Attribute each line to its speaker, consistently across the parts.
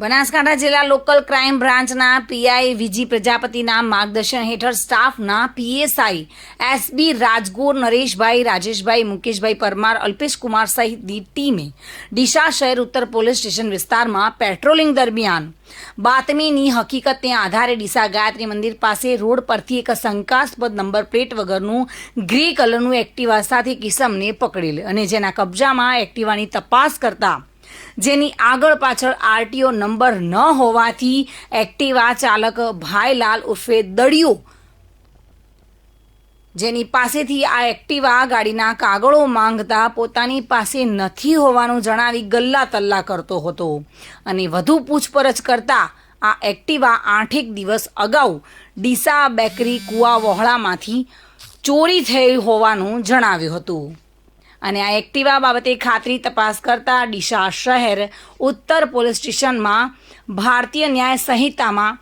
Speaker 1: બનાસકાંઠા જિલ્લા local crime બ્રાન્ચના PI Viji પ્રજાપતિના માર્ગદર્શન હેઠળ સ્ટાફના પીએસઆઈ એસબી રાજગોર, નરેશભાઈ, રાજેશભાઈ, મુકેશભાઈ પરમાર અલ્પેશ કુમાર સહિતની ટીમે ડીસા શહેર ઉત્તર પોલીસ સ્ટેશન વિસ્તારમાં પેટ્રોલિંગ દરમિયાન બાતમીની હકીકતને આધારે ડીસા ગાયત્રી મંદિર પાસે રોડ પરથી એક શંકાસ્પદ નંબર પ્લેટ વગરનું ગ્રે કલરનું એક્ટિવા સાથે કિસમને પકડેલ અને જેના કબજામાં એક્ટિવાની તપાસ કરતા જેની આગળ પાછળ આરટીઓ નંબર ન હોવાથી એક્ટિવા ચાલક ભાઈલાલ ઉર્ફે દડિયો. જેની પાસેથી આ એક્ટિવા ગાડીના કાગળો માંગતા પોતાની પાસે નથી હોવાનું જણાવી ગલ્લા તલ્લા કરતો હતો. અને વધુ પૂછપરછ કરતા આ એક્ટિવા આઠેક દિવસ અગાઉ ડીસા બેકરી કુવા વહોળામાંથી ચોરી થઈ હોવાનું જણાવ્યું હતું. અને આ એક્ટિવા બાબતે ખાતરી તપાસ કરતા ડીસા શહેર ઉત્તર પોલીસ સ્ટેશનમાં ભારતીય ન્યાય સંહિતામાં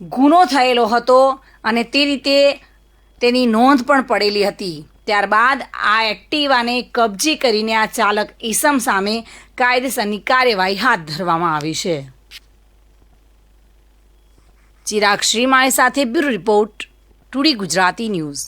Speaker 1: ગુનો થયેલો હતો અને તે રીતે તેની નોંધ પણ પડેલી હતી. ત્યારબાદ આ એક્ટિવાને કબજે કરીને આ ચાલક ઈસમ સામે કાયદેસરની કાર્યવાહી હાથ ધરવામાં આવી છે. ચિરાગ શ્રીમાળી સાથે bureau report today Gujarati news.